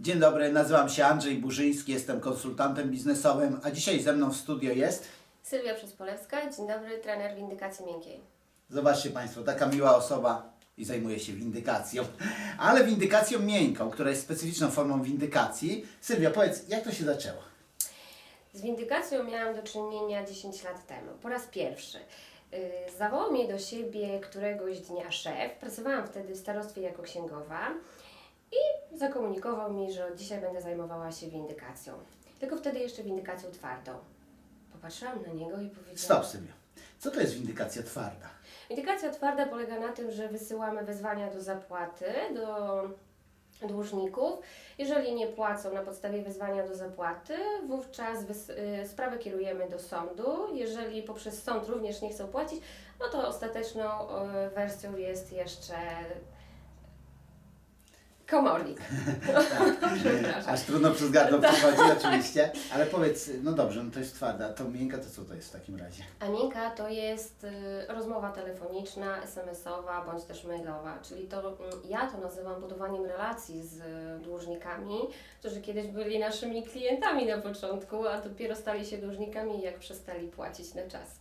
Dzień dobry, nazywam się Andrzej Burzyński, jestem konsultantem biznesowym, a dzisiaj ze mną w studio jest, Sylwia Przyspolewska, dzień dobry, trener windykacji miękkiej. zobaczcie Państwo, taka miła osoba i zajmuje się windykacją, ale windykacją miękką, która jest specyficzną formą windykacji. Sylwia, powiedz, jak to się zaczęło? Z windykacją miałam do czynienia 10 lat temu, po raz pierwszy. Yy, Zawołał mnie do siebie któregoś dnia szef, pracowałam wtedy w starostwie jako księgowa i zakomunikował mi, że od dzisiaj będę zajmowała się windykacją. Tylko wtedy jeszcze windykacją twardą. Popatrzyłam na niego i powiedziałam... Stop, Sylwia. Co to jest windykacja twarda? Windykacja twarda polega na tym, że wysyłamy wezwania do zapłaty do dłużników. Jeżeli nie płacą na podstawie wezwania do zapłaty, wówczas y, sprawę kierujemy do sądu. Jeżeli poprzez sąd również nie chcą płacić, no to ostateczną y, wersją jest jeszcze komornik. Przepraszam. Aż trudno przez gardło przechodzi oczywiście, ale powiedz, no dobrze, no to jest twarda, to miękka to co to jest w takim razie? A miękka to jest y, rozmowa telefoniczna, SMS-owa bądź też mailowa, czyli to mm, ja to nazywam budowaniem relacji z y, dłużnikami, którzy kiedyś byli naszymi klientami na początku, a dopiero stali się dłużnikami jak przestali płacić na czas.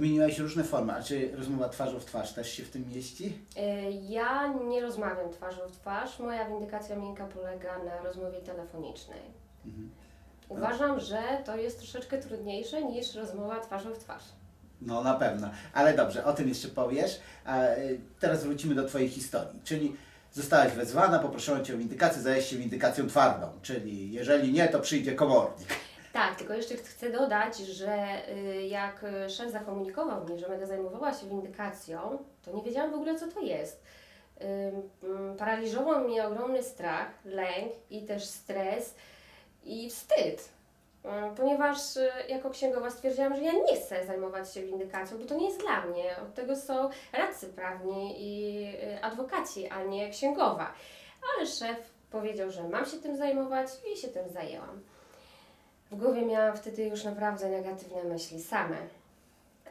Wymieniłaś różne formy, a czy rozmowa twarzą w twarz też się w tym mieści? Y, Ja nie rozmawiam twarzą w twarz, moja windykacja miękka polega na rozmowie telefonicznej. Mhm. Uważam, że to jest troszeczkę trudniejsze niż rozmowa twarzą w twarz. No na pewno, ale dobrze, o tym jeszcze powiesz. A y, teraz wrócimy do Twojej historii, czyli zostałaś wezwana, poproszono Cię o windykację, zajęłaś się windykacją twardą, czyli jeżeli nie, to przyjdzie komornik. Tak, tylko jeszcze chcę dodać, że y, jak szef zakomunikował mi, że będę zajmowała się windykacją, to nie wiedziałam w ogóle, co to jest. Ym, Paraliżował mnie ogromny strach, lęk i też stres i wstyd. Ym, Ponieważ y, jako księgowa stwierdziłam, że ja nie chcę zajmować się windykacją, bo to nie jest dla mnie. Od tego są radcy prawni i y, adwokaci, a nie księgowa. Ale szef powiedział, że mam się tym zajmować i się tym zajęłam. W głowie miałam wtedy już naprawdę negatywne myśli same.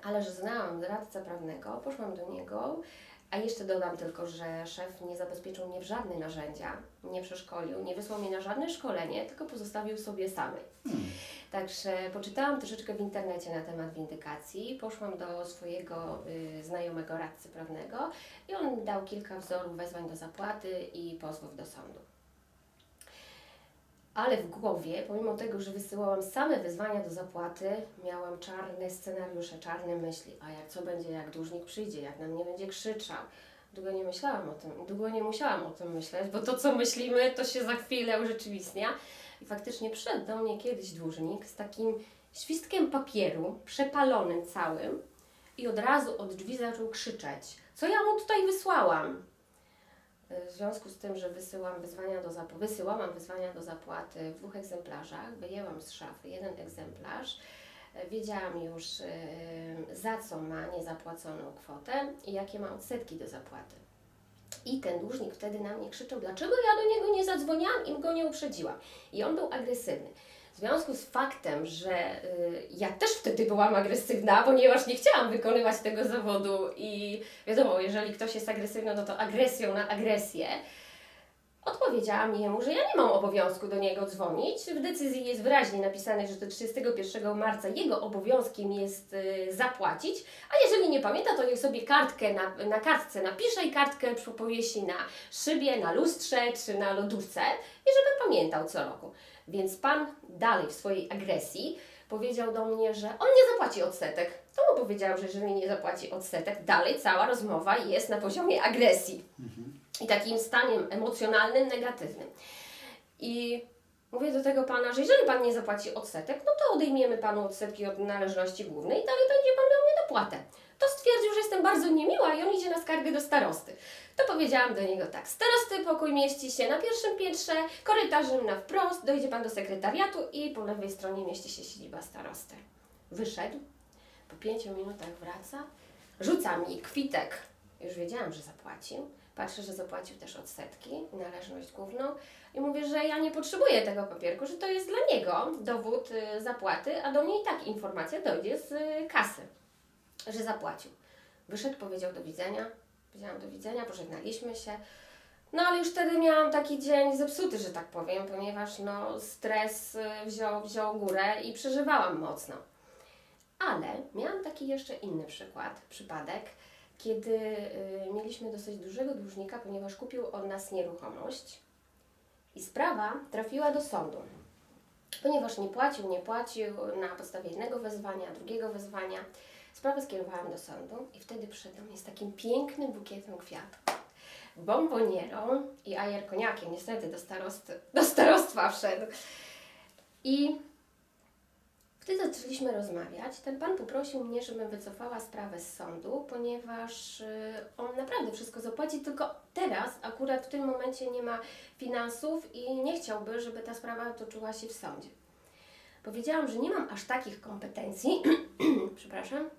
Ale że znałam radcę prawnego, poszłam do niego, a jeszcze dodam tylko, że szef nie zabezpieczył mnie w żadne narzędzia, nie przeszkolił, nie wysłał mnie na żadne szkolenie, tylko pozostawił sobie samej. Także poczytałam troszeczkę w internecie na temat windykacji, poszłam do swojego y, znajomego radcy prawnego i on dał kilka wzorów wezwań do zapłaty i pozwów do sądu. Ale w głowie, pomimo tego, że wysyłałam same wezwania do zapłaty, miałam czarne scenariusze, czarne myśli. A jak co będzie, jak dłużnik przyjdzie, jak na mnie będzie krzyczał. Długo nie myślałam o tym, długo nie musiałam o tym myśleć, bo to, co myślimy, to się za chwilę urzeczywistnia. I faktycznie przyszedł do mnie kiedyś dłużnik z takim świstkiem papieru, przepalonym całym i od razu od drzwi zaczął krzyczeć. Co ja mu tutaj wysłałam? W związku z tym, że wysyłam wyzwania do zap- wysyłałam wyzwania do zapłaty w dwóch egzemplarzach, wyjęłam z szafy jeden egzemplarz, e, wiedziałam już e, za co ma niezapłaconą kwotę i jakie ma odsetki do zapłaty. I ten dłużnik wtedy na mnie krzyczał, dlaczego ja do niego nie zadzwoniłam i go nie uprzedziłam. I on był agresywny. W związku z faktem, że y, ja też wtedy byłam agresywna, ponieważ nie chciałam wykonywać tego zawodu i wiadomo, jeżeli ktoś jest agresywny, no to agresją na agresję. Odpowiedziałam jemu, że ja nie mam obowiązku do niego dzwonić. W decyzji jest wyraźnie napisane, że do 31 marca jego obowiązkiem jest y, zapłacić, a jeżeli nie pamięta, to niech sobie kartkę na, na kartce napisze i kartkę powiesi na szybie, na lustrze czy na lodówce i żeby pamiętał co roku. Więc pan dalej w swojej agresji powiedział do mnie, że on nie zapłaci odsetek. To mu powiedział, że jeżeli nie zapłaci odsetek, dalej cała rozmowa jest na poziomie agresji i takim staniem emocjonalnym, negatywnym. I mówię do tego pana, że jeżeli pan nie zapłaci odsetek, no to odejmiemy panu odsetki od należności głównej i dalej będzie pan miał niedopłatę. To stwierdził, że jestem bardzo niemiła i on idzie na skargę do starosty. To powiedziałam do niego tak, starosty pokój mieści się na pierwszym piętrze, korytarzem na wprost, dojdzie pan do sekretariatu i po lewej stronie mieści się siedziba starosty. Wyszedł, po pięciu minutach wraca, rzuca mi kwitek. Już wiedziałam, że zapłacił. Patrzę, że zapłacił też odsetki, należność główną i mówię, że ja nie potrzebuję tego papierku, że to jest dla niego dowód y, zapłaty, a do mnie i tak informacja dojdzie z y, kasy, że zapłacił. Wyszedł, powiedział do widzenia, powiedziałam do widzenia, pożegnaliśmy się. No ale już wtedy miałam taki dzień zepsuty, że tak powiem, ponieważ no, stres y, wziął, wziął górę i przeżywałam mocno. Ale miałam taki jeszcze inny przykład, przypadek, kiedy y, mieliśmy dosyć dużego dłużnika, ponieważ kupił od nas nieruchomość i sprawa trafiła do sądu. Ponieważ nie płacił, nie płacił na podstawie jednego wezwania, drugiego wezwania, sprawę skierowałam do sądu i wtedy przyszedł do mnie z takim pięknym bukietem kwiatów bombonierą i ajer koniakiem, niestety do, starosty, do starostwa wszedł. I wtedy zaczęliśmy rozmawiać. Ten pan poprosił mnie, żebym wycofała sprawę z sądu, ponieważ y, on naprawdę wszystko zapłaci, tylko teraz, akurat w tym momencie nie ma finansów i nie chciałby, żeby ta sprawa toczyła się w sądzie. Powiedziałam, że nie mam aż takich kompetencji, przepraszam,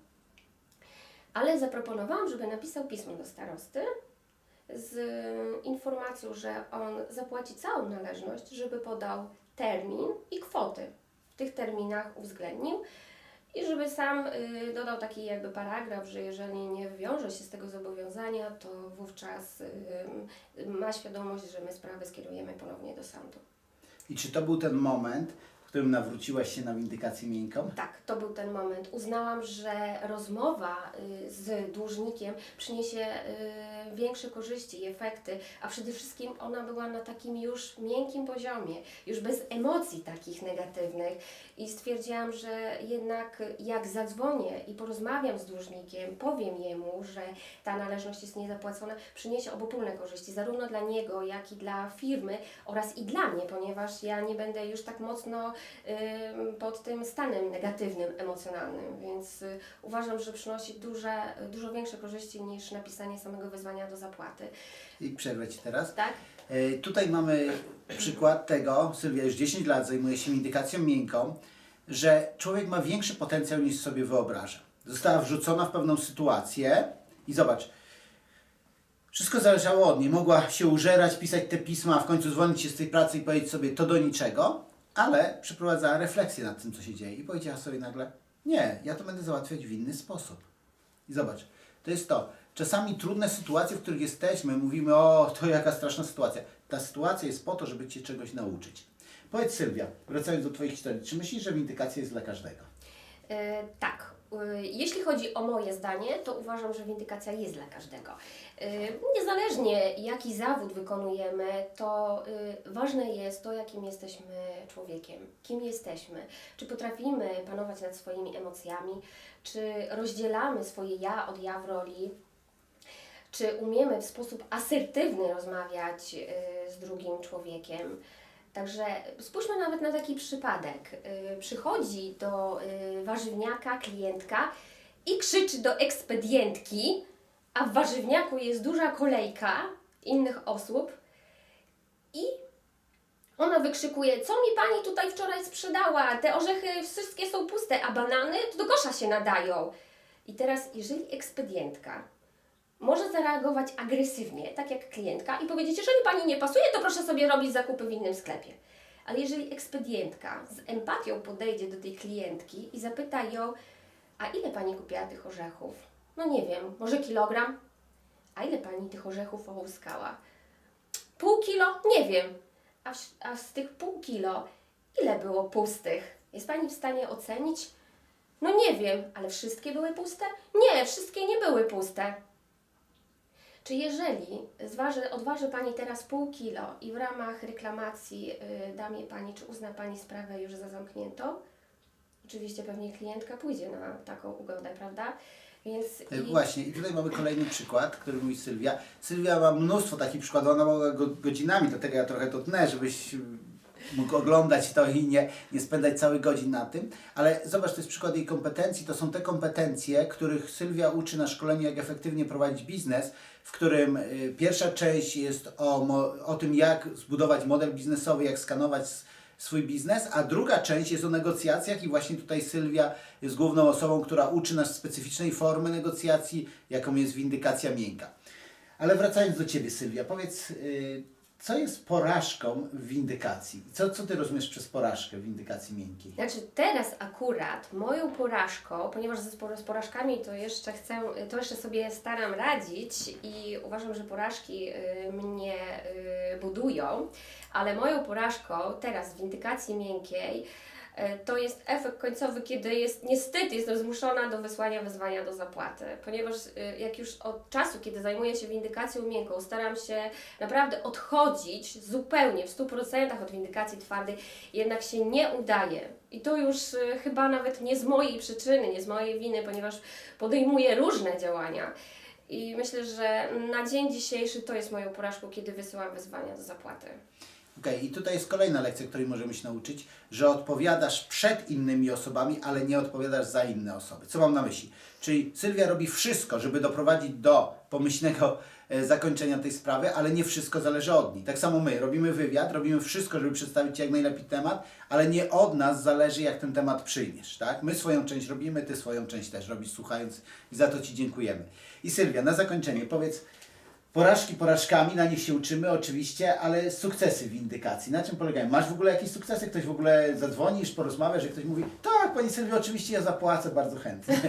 ale zaproponowałam, żeby napisał pismo do starosty, z informacją, że on zapłaci całą należność, żeby podał termin i kwoty. W tych terminach uwzględnił i żeby sam y, dodał taki jakby paragraf, że jeżeli nie wywiąże się z tego zobowiązania, to wówczas y, ma świadomość, że my sprawę skierujemy ponownie do sądu. I czy to był ten moment, w którym nawróciłaś się na windykację miękką? Tak, to był ten moment. Uznałam, że rozmowa y, z dłużnikiem przyniesie y, większe korzyści i efekty, a przede wszystkim ona była na takim już miękkim poziomie, już bez emocji takich negatywnych i stwierdziłam, że jednak jak zadzwonię i porozmawiam z dłużnikiem, powiem jemu, że ta należność jest niezapłacona, przyniesie obopólne korzyści, zarówno dla niego, jak i dla firmy oraz i dla mnie, ponieważ ja nie będę już tak mocno pod tym stanem negatywnym, emocjonalnym, więc y, uważam, że przynosi duże, dużo większe korzyści niż napisanie samego wezwania do zapłaty. I przerwę Ci teraz. Tak? E, Tutaj mamy przykład tego, Sylwia już 10 lat zajmuje się indykacją miękką, że człowiek ma większy potencjał niż sobie wyobraża. Została wrzucona w pewną sytuację i zobacz, wszystko zależało od niej. Mogła się użerać, pisać te pisma, a w końcu zwolnić się z tej pracy i powiedzieć sobie to do niczego, ale przeprowadzała refleksję nad tym, co się dzieje i powiedziała sobie nagle, nie, ja to będę załatwiać w inny sposób. I zobacz, to jest to. Czasami trudne sytuacje, w których jesteśmy, mówimy, o, to jaka straszna sytuacja. Ta sytuacja jest po to, żeby Cię czegoś nauczyć. Powiedz Sylwia, wracając do Twoich historii, czy myślisz, że windykacja jest dla każdego? E, tak. E, Jeśli chodzi o moje zdanie, to uważam, że windykacja jest dla każdego. E, Niezależnie jaki zawód wykonujemy, to e, ważne jest to, jakim jesteśmy człowiekiem, kim jesteśmy, czy potrafimy panować nad swoimi emocjami, czy rozdzielamy swoje ja od ja w roli, czy umiemy w sposób asertywny rozmawiać y, z drugim człowiekiem. Także spójrzmy nawet na taki przypadek. Y, Przychodzi do y, warzywniaka klientka i krzyczy do ekspedientki, a w warzywniaku jest duża kolejka innych osób i ona wykrzykuje, co mi pani tutaj wczoraj sprzedała? Te orzechy wszystkie są puste, a banany to do kosza się nadają. I teraz, jeżeli ekspedientka może zareagować agresywnie, tak jak klientka, i powiedzieć, jeżeli pani nie pasuje, to proszę sobie robić zakupy w innym sklepie. Ale jeżeli ekspedientka z empatią podejdzie do tej klientki i zapyta ją, a ile pani kupiła tych orzechów? No nie wiem, może kilogram? A ile pani tych orzechów ołuskała? Pół kilo? Nie wiem. A, a z tych pół kilo, ile było pustych? Jest pani w stanie ocenić? No nie wiem, ale wszystkie były puste? Nie, wszystkie nie były puste. Czy jeżeli zważy, odważy Pani teraz pół kilo i w ramach reklamacji y, da mi Pani, czy uzna Pani sprawę już za zamkniętą? Oczywiście pewnie klientka pójdzie na taką ugodę, prawda? Więc E, i- Właśnie, i tutaj mamy kolejny przykład, który mówi Sylwia. Sylwia ma mnóstwo takich przykładów, ona mogła go, godzinami, dlatego ja trochę to tnę, żebyś mógł oglądać to i nie, nie spędzać całych godzin na tym. Ale zobacz, to jest przykład jej kompetencji. To są te kompetencje, których Sylwia uczy na szkoleniu, jak efektywnie prowadzić biznes, w którym y, pierwsza część jest o, o tym, jak zbudować model biznesowy, jak skanować swój biznes, a druga część jest o negocjacjach i właśnie tutaj Sylwia jest główną osobą, która uczy nas specyficznej formy negocjacji, jaką jest windykacja miękka. Ale wracając do Ciebie Sylwia, powiedz, y, co jest porażką w windykacji? Co, co ty rozumiesz przez porażkę w windykacji miękkiej? Znaczy teraz akurat moją porażką, ponieważ z porażkami to jeszcze chcę, to jeszcze sobie staram radzić i uważam, że porażki y, mnie y, budują, ale moją porażką teraz w windykacji miękkiej to jest efekt końcowy, kiedy jest niestety jestem zmuszona do wysłania wezwania do zapłaty, ponieważ y, jak już od czasu, kiedy zajmuję się windykacją miękką, staram się naprawdę odchodzić zupełnie w 100% od windykacji twardej, jednak się nie udaje. I to już y, chyba nawet nie z mojej przyczyny, nie z mojej winy, ponieważ podejmuję różne działania. I myślę, że na dzień dzisiejszy to jest moją porażką, kiedy wysyłam wezwania do zapłaty. Okej, i tutaj jest kolejna lekcja, której możemy się nauczyć, że odpowiadasz przed innymi osobami, ale nie odpowiadasz za inne osoby. Co mam na myśli? Czyli Sylwia robi wszystko, żeby doprowadzić do pomyślnego e, zakończenia tej sprawy, ale nie wszystko zależy od niej. Tak samo my robimy wywiad, robimy wszystko, żeby przedstawić jak najlepiej temat, ale nie od nas zależy, jak ten temat przyjmiesz. Tak? My swoją część robimy, Ty swoją część też robisz, słuchając i za to Ci dziękujemy. I Sylwia, na zakończenie powiedz, Porażki porażkami, na nich się uczymy oczywiście, ale sukcesy w windykacji. Na czym polegają? Masz w ogóle jakieś sukcesy? Ktoś w ogóle zadzwonisz, porozmawiasz, że ktoś mówi, tak, Pani Sylwio, oczywiście ja zapłacę bardzo chętnie.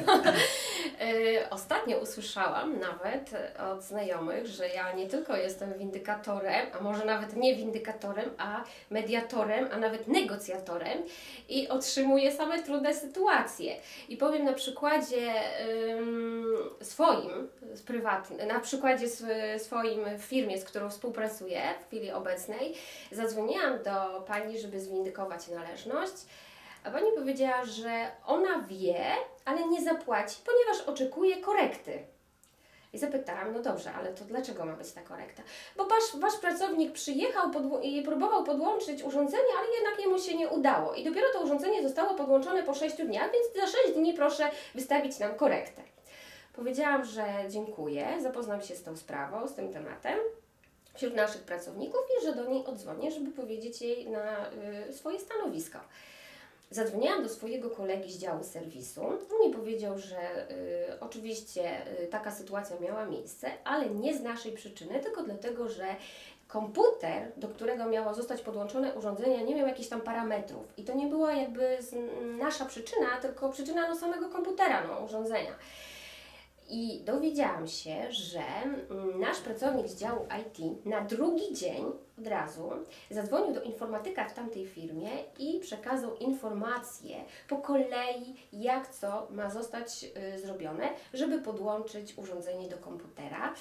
Yy, ostatnio usłyszałam nawet od znajomych, że ja nie tylko jestem windykatorem, a może nawet nie windykatorem, a mediatorem, a nawet negocjatorem i otrzymuję same trudne sytuacje. I powiem na przykładzie swoim, prywatnym, na przykładzie sw- swoim w firmie, z którą współpracuję w chwili obecnej, zadzwoniłam do pani, żeby zwindykować należność. A pani powiedziała, że ona wie, ale nie zapłaci, ponieważ oczekuje korekty. I zapytałam, no dobrze, ale to dlaczego ma być ta korekta? Bo wasz, wasz pracownik przyjechał i próbował podłączyć urządzenie, ale jednak jemu się nie udało. I dopiero to urządzenie zostało podłączone po 6 dniach, więc za 6 dni proszę wystawić nam korektę. Powiedziałam, że dziękuję, zapoznam się z tą sprawą, z tym tematem wśród naszych pracowników i że do niej odzwonię, żeby powiedzieć jej na y, swoje stanowisko. Zadzwoniłam do swojego kolegi z działu serwisu. On mi powiedział, że y, oczywiście y, taka sytuacja miała miejsce, ale nie z naszej przyczyny, tylko dlatego, że komputer, do którego miało zostać podłączone urządzenie, nie miał jakichś tam parametrów. I to nie była jakby z, nasza przyczyna, tylko przyczyna no, samego komputera, no, urządzenia. I dowiedziałam się, że mm, nasz pracownik z działu IT na drugi dzień od razu zadzwonił do informatyka w tamtej firmie i przekazał informacje po kolei, jak co ma zostać y, zrobione, żeby podłączyć urządzenie do komputera.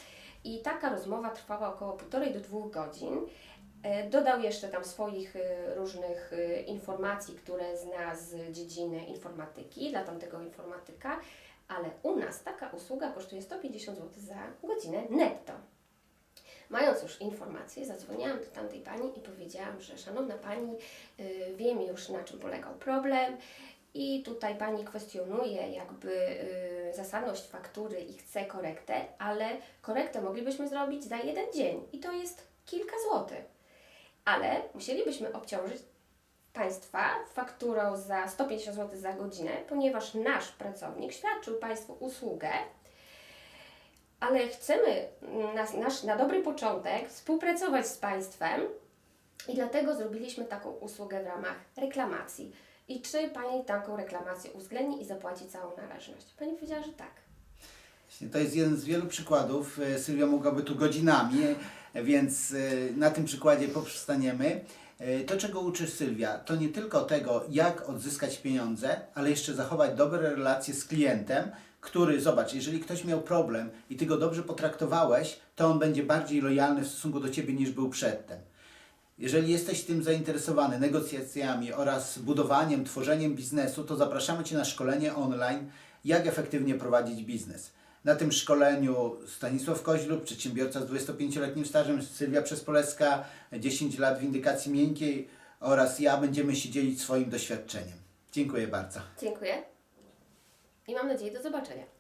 I taka rozmowa trwała około półtorej do dwóch godzin. E, Dodał jeszcze tam swoich y, różnych y, informacji, które zna z dziedziny informatyki dla tamtego informatyka, ale u nas taka usługa kosztuje 150 zł za godzinę netto. Mając już informację, zadzwoniłam do tamtej pani i powiedziałam, że szanowna pani, y, wiem już na czym polegał problem i tutaj pani kwestionuje jakby y, zasadność faktury i chce korektę, ale korektę moglibyśmy zrobić za jeden dzień i to jest kilka złotych. Ale musielibyśmy obciążyć Państwa fakturą za 150 zł za godzinę, ponieważ nasz pracownik świadczył Państwu usługę, ale chcemy na, nasz, na dobry początek współpracować z Państwem i dlatego zrobiliśmy taką usługę w ramach reklamacji. I czy Pani taką reklamację uwzględni i zapłaci całą należność? Pani powiedziała, że tak. To jest jeden z wielu przykładów. E, Sylwia mogłaby tu godzinami, e, więc e, na tym przykładzie poprzestaniemy. To, czego uczy Sylwia, to nie tylko tego, jak odzyskać pieniądze, ale jeszcze zachować dobre relacje z klientem, który, zobacz, jeżeli ktoś miał problem i Ty go dobrze potraktowałeś, to on będzie bardziej lojalny w stosunku do Ciebie niż był przedtem. Jeżeli jesteś tym zainteresowany negocjacjami oraz budowaniem, tworzeniem biznesu, to zapraszamy Cię na szkolenie online, jak efektywnie prowadzić biznes. Na tym szkoleniu Stanisław Koźlub, przedsiębiorca z 25-letnim stażem, Sylwia Przespolecka, 10 lat windykacji miękkiej oraz ja będziemy się dzielić swoim doświadczeniem. Dziękuję bardzo. Dziękuję i mam nadzieję do zobaczenia.